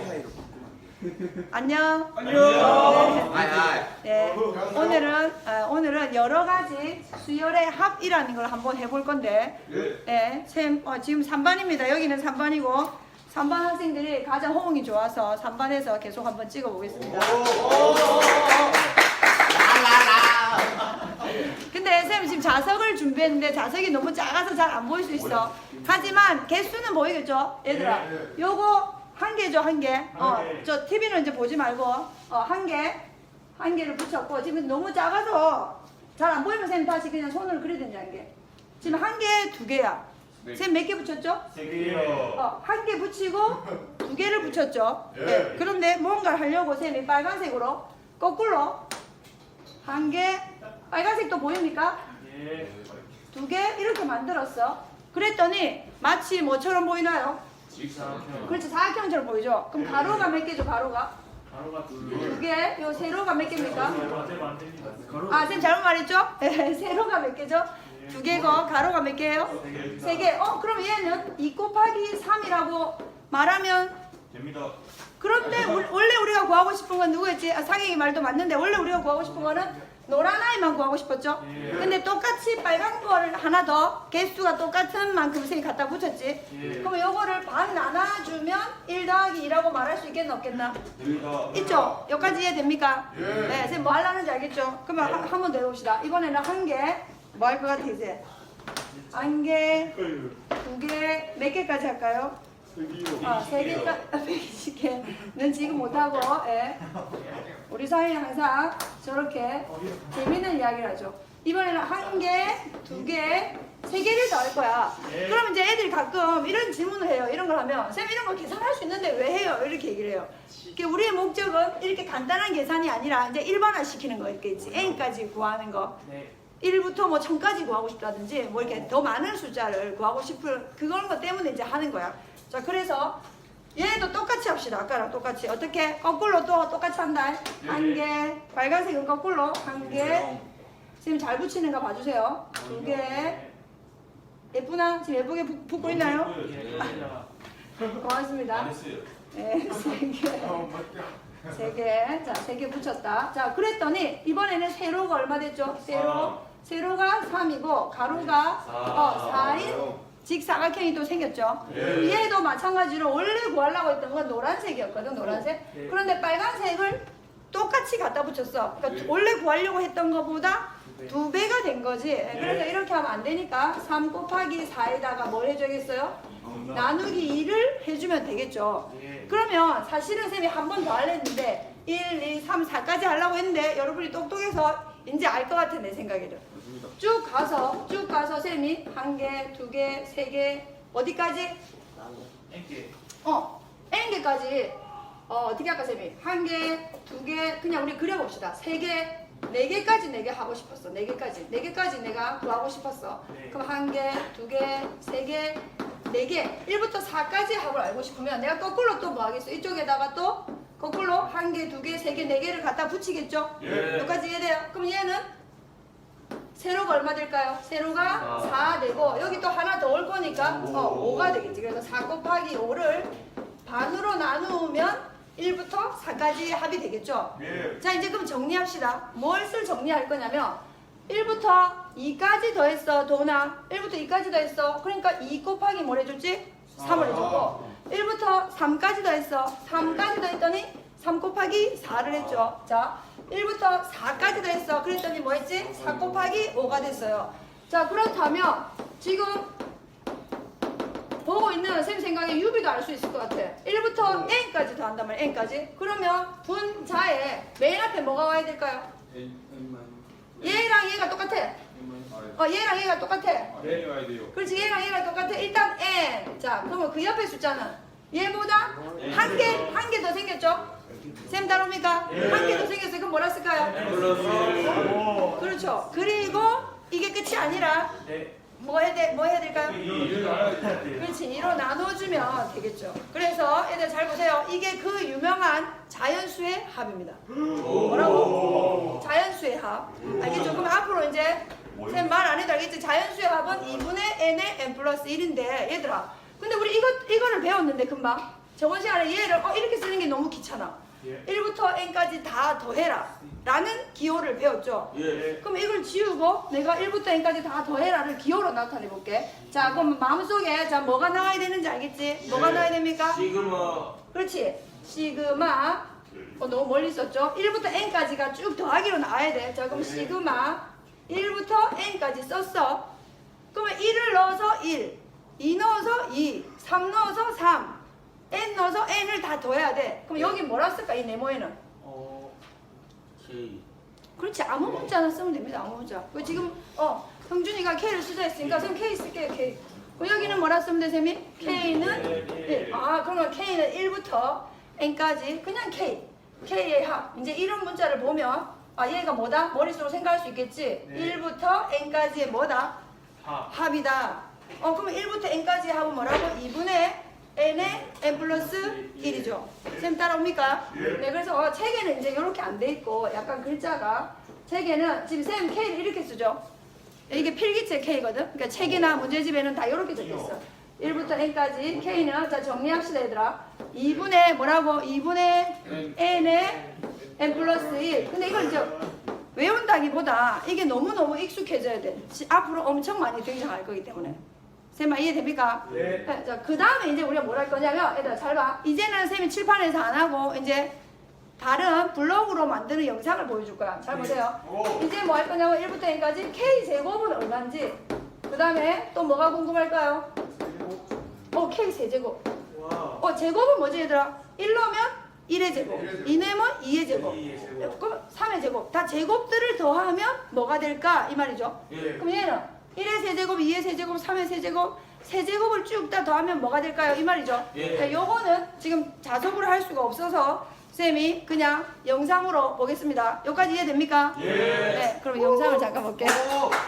바꾸면 안녕. 안녕. 아이 아이. 네, 오늘은 아, 오늘은 여러 가지 수열의 합이라는 걸 한번 해볼 건데, 네, 쌤 어, 지금 3반입니다. 여기는 3반이고 3반 학생들이 가장 호응이 좋아서 3반에서 계속 한번 찍어보겠습니다. 근데 쌤 지금 자석을 준비했는데 자석이 너무 작아서 잘 안 보일 수 있어. 하지만 개수는 보이겠죠, 얘들아. 요거 한 개죠, 한 개. 어, 저 TV는 이제 보지 말고 어, 한 개, 한 개를 붙였고 지금 너무 작아서 잘 안 보이면 쌤 다시 그냥 손으로 그리든지 한 개. 지금 한 개, 두 개야. 쌤몇 개 붙였죠? 세 개요. 어, 한 개 붙이고 두 개를 붙였죠. 네. 그런데 뭔가를 하려고 쌤이 빨간색으로 거꾸로 한 개, 빨간색도 보입니까? 예. 두 개 이렇게 만들었어. 그랬더니 마치 뭐처럼 보이나요? 직사각형. 그렇지 사각형처럼 보이죠? 그럼 가로가 몇 개죠? 가로가 가로가 둘. 두 개. 요 세로가 몇 개입니까? 가로. 아, 쌤 잘못 말했죠? 세로가 몇 개죠? 두 개고 가로가 몇 개예요? 세 개. 세 개. 어, 그럼 얘는 2 곱하기 3이라고 말하면 됩니다. 그런데 우- 원래 우리가 구하고 싶은 건 누구였지? 아, 상혁이 말도 맞는데 원래 우리가 구하고 싶은 거는 노란 아이만 구하고 싶었죠? 예. 근데 똑같이 빨간 거를 하나 더 개수가 똑같은 만큼 선생님이 갖다 붙였지? 예. 그럼 요거를 반 나눠주면 1 더하기 2라고 말할 수 있겠나 없겠나? 있죠? 여기까지 이해됩니까? 네, 선생님 뭐 하려는지 알겠죠? 그러면 한 번 더 해봅시다. 이번에는 한 개, 뭐 할 것 같아 이제? 한 개, 두 개, 몇 개까지 할까요? 아, 세 개까지, 120개는 지금 못하고, 예. 우리 사회는 항상 저렇게 재밌는 이야기를 하죠. 이번에는 한 개, 두 개, 세 개를 더할 거야. 그러면 이제 애들이 가끔 이런 질문을 해요. 이런 걸 하면, 쌤 이런 거 계산할 수 있는데 왜 해요? 이렇게 얘기를 해요. 이게 우리의 목적은 이렇게 간단한 계산이 아니라 이제 일반화 시키는 거 있겠지. n까지 구하는 거. 네. 1부터 뭐 1000까지 구하고 싶다든지 뭐 이렇게 더 많은 숫자를 구하고 싶은 그런 것 때문에 이제 하는 거야. 자, 그래서 얘도 똑같이 합시다. 아까랑 똑같이. 어떻게? 거꾸로 또 똑같이 한다. 한 개. 빨간색은 거꾸로 한 개. 지금 잘 붙이는가 봐주세요. 두 개. 예쁘나? 지금 예쁘게 붙- 붙고 있나요? 예. 고맙습니다. 네, 세 개. 세 개. 자, 세 개 붙였다. 자, 그랬더니 이번에는 세로가 얼마 됐죠? 세로. 세로가 3이고 가로가 어, 4인 직사각형이 또 생겼죠. 얘도 마찬가지로 원래 구하려고 했던 건 노란색이었거든, 노란색. 네. 그런데 빨간색을 똑같이 갖다 붙였어. 그러니까 원래 구하려고 했던 것보다 두 배가 된 거지. 그래서 이렇게 하면 안 되니까 3 곱하기 4에다가 뭘 해줘야겠어요? 나누기 2를 해주면 되겠죠. 예. 그러면 사실은 쌤이 한 번더 했는데 1, 2, 3, 4까지 하려고 했는데 여러분이 똑똑해서 이제 알 것 같아 내 생각에는 쭉 가서 쭉 가서 쌤이 한 개, 두 개, 세 개 어디까지? 땡게. 어 N개까지 어, 어떻게 할까 쌤이? 한 개, 두 개 그냥 우리 그려봅시다 세 개, 네 개까지 내게 하고 싶었어 네 개까지 네 개까지 내가 구하고 싶었어 네. 그럼 한 개, 두 개, 세 개, 네 개, 1부터 4까지 합을 알고 싶으면 내가 거꾸로 또 뭐 하겠어? 이쪽에다가 또 거꾸로 한 개, 두 개, 세 개, 네 개를 갖다 붙이겠죠? 예. 여기까지 이해돼요? 그럼 얘는 세로가 얼마 될까요? 세로가 4 되고 여기 또 하나 더 올 거니까 어, 5가 되겠지. 그래서 4 곱하기 5를 반으로 나누면 1부터 4까지 합이 되겠죠? 예. 자 이제 그럼 정리합시다. 무엇을 정리할 거냐면 1부터 2까지 더했어 도나 1부터 2까지 더했어 그러니까 2 곱하기 뭘 해줄지? 3을 해줬고 1부터 3까지 더했어 3까지 더했더니 3 곱하기 4를 했죠 자 1부터 4까지 더했어. 그랬더니 뭐 했지? 4 곱하기 5가 됐어요. 자 그렇다면 지금 보고 있는 쌤 생각에 유비도 알 수 있을 것 같아. 1부터 n까지 더한단 말이야 n까지. 그러면 분자에 맨 앞에 뭐가 와야 될까요? 얘랑 얘가 똑같아. 어 얘랑 얘가 똑같아. 내일 와야 돼요. 그렇지 얘랑 얘랑 똑같아. 일단 n. 자 그러면 그 옆에 숫자는 얘보다 한 개 한 개 더 생겼죠? 쌤 다릅니까? 한 개 더 생겼어요. 그럼 뭐라 쓸까요? 오. 그렇죠. 그리고 이게 끝이 아니라 네. 뭐 해야 돼 뭐 해야 될까요. 그렇지. 이로 나눠주면 되겠죠. 그래서 애들 잘 보세요. 이게 그 유명한 자연수의 합입니다. 뭐라고? 자연수의 합. 알겠죠? 그럼 앞으로 이제 쌤 말 안 해도 알겠지? 자연수의 합은 2분의 n의 n 플러스 1인데 얘들아 근데 우리 이거 이거를 배웠는데 금방 저번 시간에 얘를 어, 이렇게 쓰는 게 너무 귀찮아. 예. 1부터 n까지 다 더해라. 라는 기호를 배웠죠. 예. 그럼 이걸 지우고 내가 1부터 n까지 다 더해라를 기호로 나타내 볼게. 자, 그럼 마음속에 자 뭐가 나와야 되는지 알겠지? 뭐가 나와야 됩니까? 시그마. 그렇지. 시그마. 어, 너무 멀리 있었죠? 1부터 n까지가 쭉 더하기로 나와야 돼. 자, 그럼 시그마 1부터 n까지 썼어. 그러면 1을 넣어서 1, 2 넣어서 2, 3 넣어서 3, n 넣어서 n을 다 더해야 돼. 그럼 여기 뭐라 쓸까? 이 네모에는. 어. K. 그렇지. 아무 문자 하나 쓰면 됩니다. 아무 문자. 그 지금 어 형준이가 K를 쓰자 했으니까 그럼 K 쓸게요. K. 그럼 여기는 뭐라 쓰면 돼, 쌤이? K는 예. 1. 아, 그러면 K는 1부터 N까지 그냥 K. K의 합. 이제 이런 문자를 보면 아, 얘가 뭐다? 머릿속으로 생각할 수 있겠지? 네. 1부터 N까지의 뭐다? 하. 합이다. 어, 그러면 1부터 N까지의 합은 뭐라고? 2분의 N의 N 플러스 1이죠. 쌤 따라옵니까? 네, 그래서 어, 책에는 이제 이렇게 안 돼 있고 약간 글자가 책에는 지금 쌤 K를 이렇게 쓰죠. 이게 필기체 K거든. 그러니까 책이나 문제집에는 다 이렇게 적혀 있어. 1부터 N까지 K는 자 정리합시다 얘들아. 2분의 뭐라고? 2분의 N의 N 플러스 1. 근데 이걸 이제 외운다기보다 이게 너무너무 익숙해져야 돼. 시- 앞으로 엄청 많이 등장할 거기 때문에. 쌤아 이해됩니까? 네. 자, 그 다음에 이제 우리가 뭘 할 거냐면, 얘들아, 잘 봐. 이제는 쌤이 칠판에서 안 하고, 이제 다른 블로그로 만드는 영상을 보여줄 거야. 잘 보세요. 이제 뭐 할 거냐면, 1부터 N까지 K제곱은 얼마인지, 그 다음에 또 뭐가 궁금할까요? 어, K세제곱. 와. 어, 제곱은 뭐지, 얘들아? 1 넣으면 1의 제곱, 2 넣으면 2의 제곱, 이의 제곱. 그럼 3의 제곱. 다 제곱들을 더하면 뭐가 될까? 이 말이죠. 예. 그럼 얘는 1의 세제곱, 2의 세제곱, 3의 세제곱, 세제곱을 쭉 다 더하면 뭐가 될까요? 이 말이죠. 예. 네, 요거는 지금 자석으로 할 수가 없어서 쌤이 그냥 영상으로 보겠습니다. 여기까지 이해됩니까? 예. 네, 그럼 영상을 잠깐 볼게요.